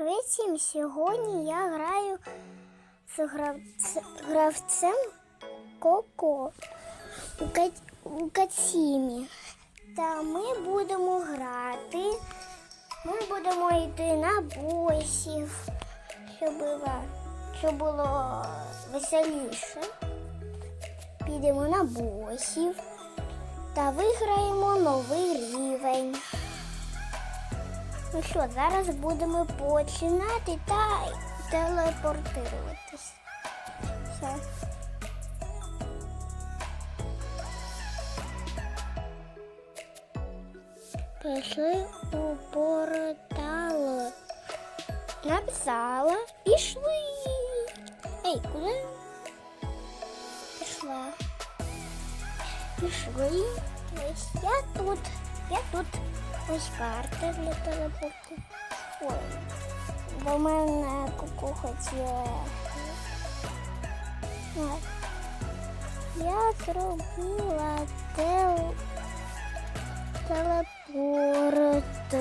Привіт всім! Сьогодні я граю з гравц- гравцем Коко у, Катсімі. Та ми будемо грати. Ми будемо йти на босів, щоб було, щоб було веселіше. Підемо на босів та виграємо новий рівень. Ну що, зараз будемо починати та телепортуватись. Все. Пішли у портал. Написала. Пішли. Ей, куди? Пішла. Пішли. Ось я тут. Я тут. Ось карта для телепорту. Ой. До мене куку хотіла. Так. Я зробила тел... телепорт.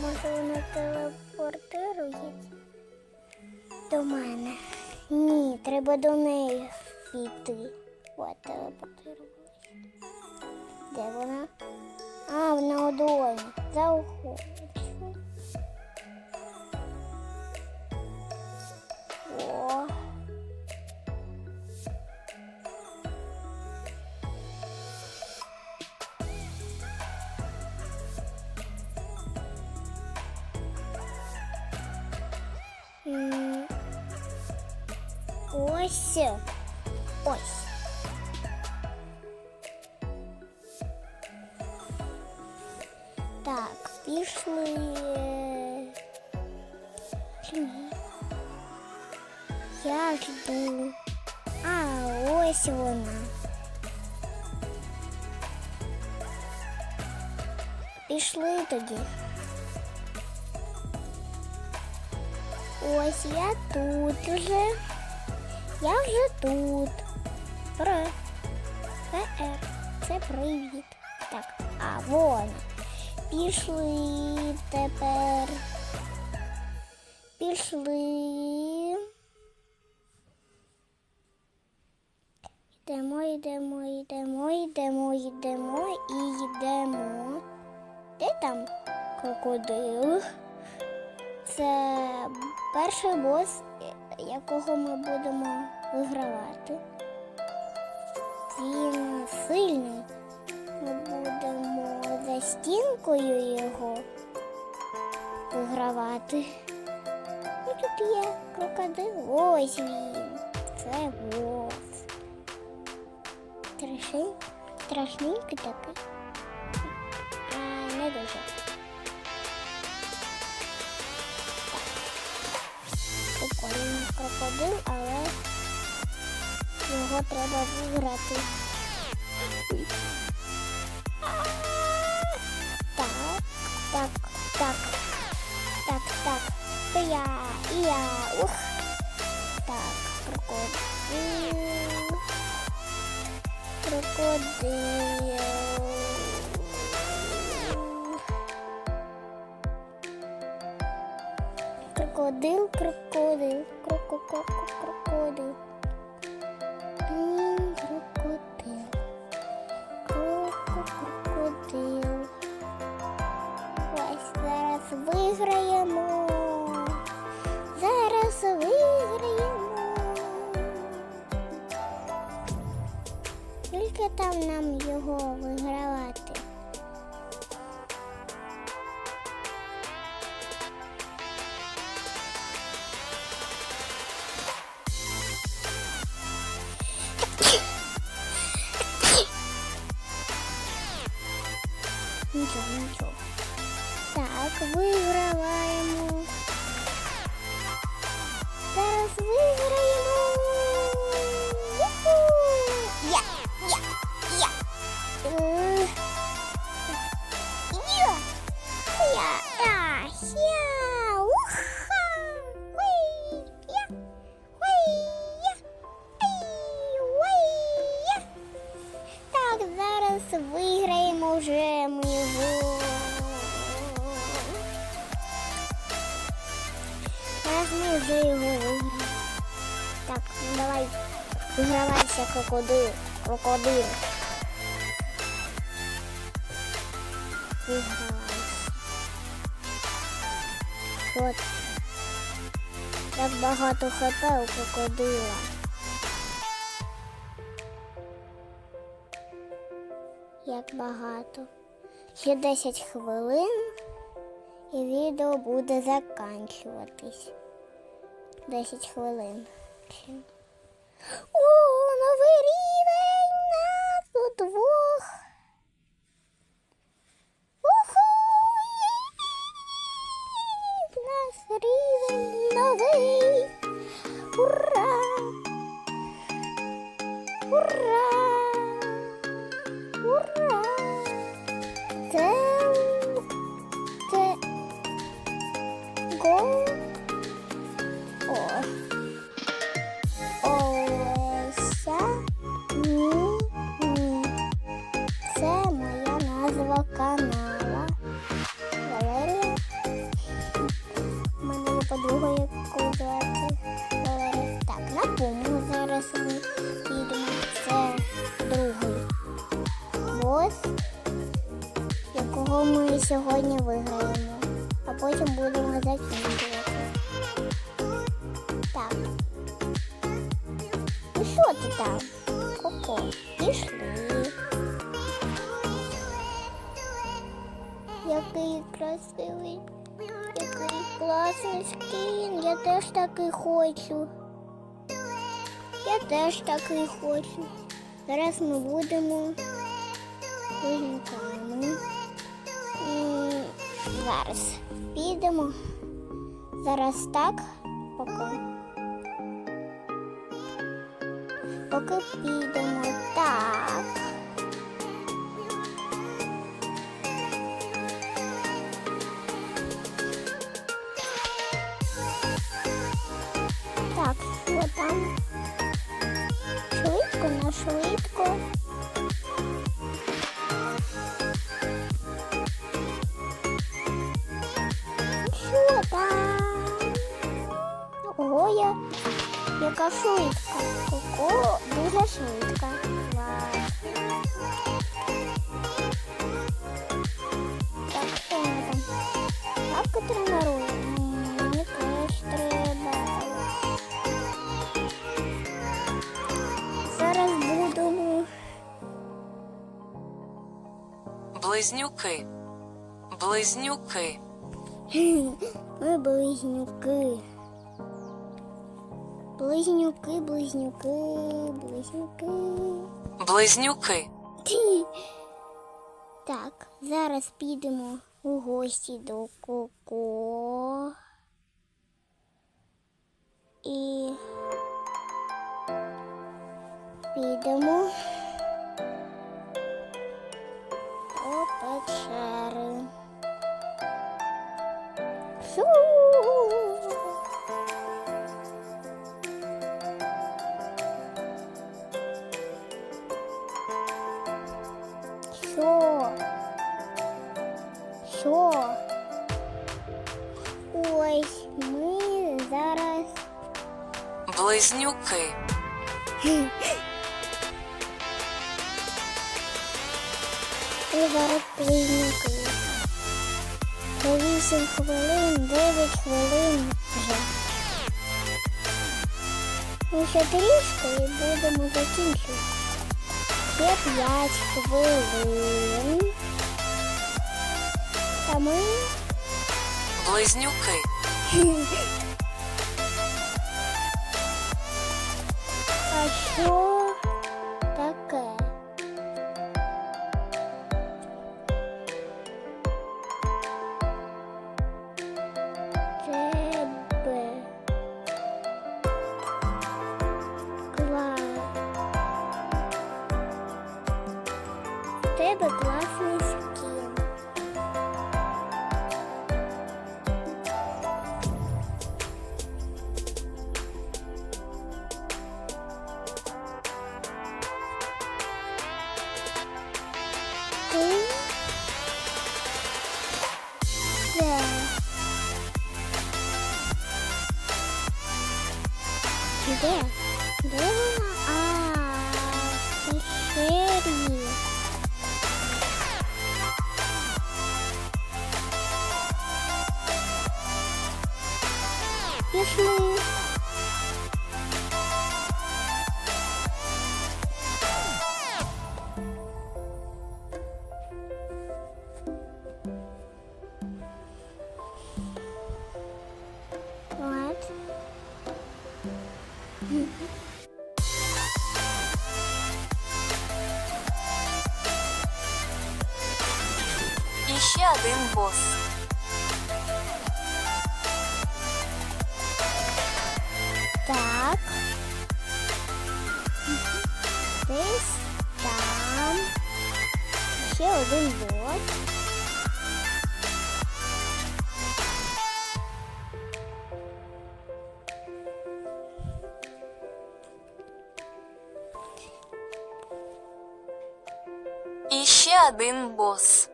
Може вона телепортирує до мене. Ні, треба до неї піти. От телепортирувалася. Де вона? А, вона у долоні. Заходжу. О. Ось. Ось. Так, пішли. Я жду. А, ось вона. Пішли тоді. Ось я тут вже. Я вже тут. Р. ПР. Це привіт. Так, а вон. Пішли тепер. Пішли. Йдемо, йдемо, йдемо, йдемо, йдемо і йдемо. Де там крокодил? Це перший бос, якого ми будемо вигравати. Він сильний. Ми будемо за стінкою його вигравати. І тут є крокодил. Ось він. Це бос. Страшний, страшненький такий. А, не дуже. Прикольний крокодил, але його треба виграти. Так, так, так, так. Я, і я, ух. Так, крокодил. Крокодил. Крокодил, крокодил, крокодил, крокодил. Нам його вигравати. Так, зараз виграємо вже ми його. Зараз ми вже його виграємо. Так, давай вигравайся, крокодил, крокодил. Вигравай. От. Як багато хп у крокодила. Як багато. Ще 10 хвилин і відео буде заканчуватись. 10 хвилин. О, новий рівень сьогодні виграємо, а потім будемо закінчувати. Так. Ну що ти там? Коко, пішли. Який красивий, який класний скін. Я теж такий хочу. Я теж такий хочу. Зараз ми будемо близнюками. Зараз підемо. Зараз так, поки. Поки підемо так. Так, що там? Швидко на швидко. Ого, я яка швидка. Ого, дуже швидка. Клас. Так, що вона там? Лапка тренує. М, Мені теж треба. Зараз будемо. Близнюки. Близнюки. Ми близнюки. Близнюки, близнюки, близнюки. Близнюки. Так, зараз підемо у гості до Коко. І підемо до печери. Шу! Близнюки. Зараз близнюки. Це 8 хвилин, 9 хвилин вже. Ми ще трішки і будемо закінчувати. Ще 5 хвилин. Та ми Близнюки. А Десь там. Ще один бот. І ще один бос.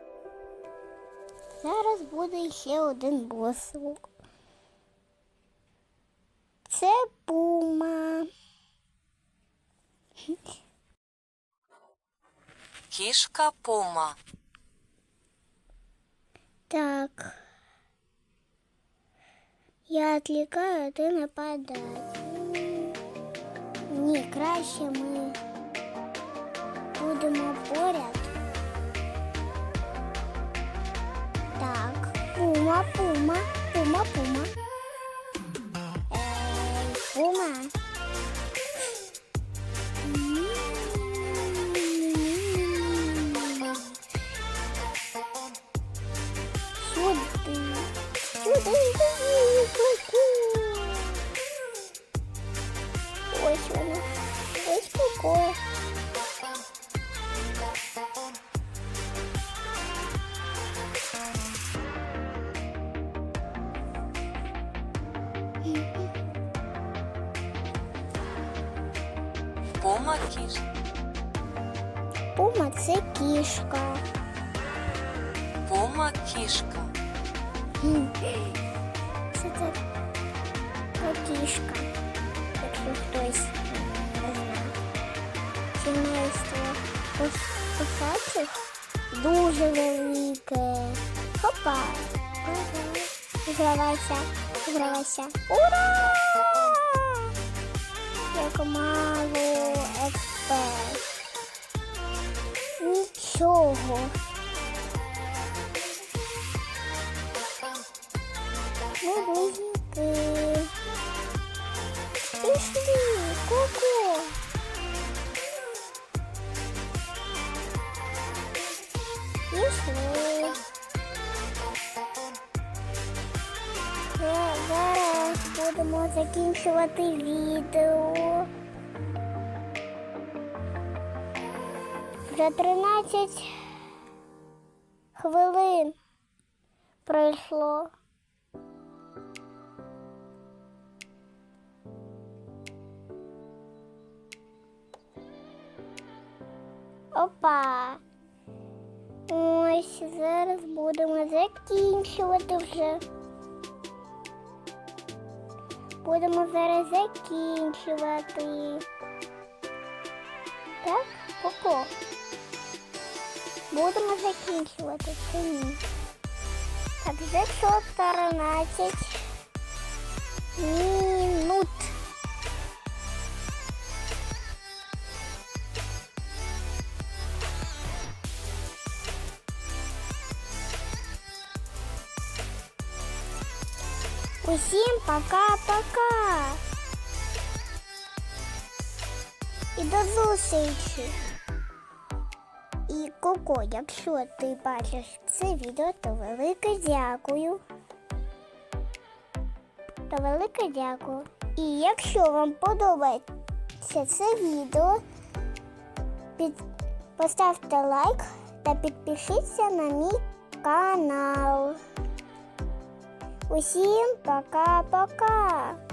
Зараз буде ще один бос. Це пума. Кішка Пума. Так. Я відлікаю, а ти нападай. Ні, краще ми будемо поряд. Так, пума, пума, пума, пума. Ей, пума. Пума кішка. Пума це кішка. Пума кішка. М. Це кішка, якщо хтось не знає. Сімейство кусачих дуже велике. Хопа. Згравайся, згравайся. Ура! Як мало експерт. Нічого. Ми близнюки. Пішли, ку-ку. Пішли. Е, Зараз будемо закінчувати відео. Вже 13 хвилин пройшло. Опа. Ось зараз будемо закінчувати вже. Будемо зараз закінчувати. Так, Коко. Будемо закінчувати чи ні? Так, вже 14 минут. Усім пока-пока. І до зустрічі. І Коко, якщо ти бачиш це відео, то велике дякую. То велике дякую. І якщо вам подобається це відео, під... поставте лайк та підпишіться на мій канал. Усім пока-пока!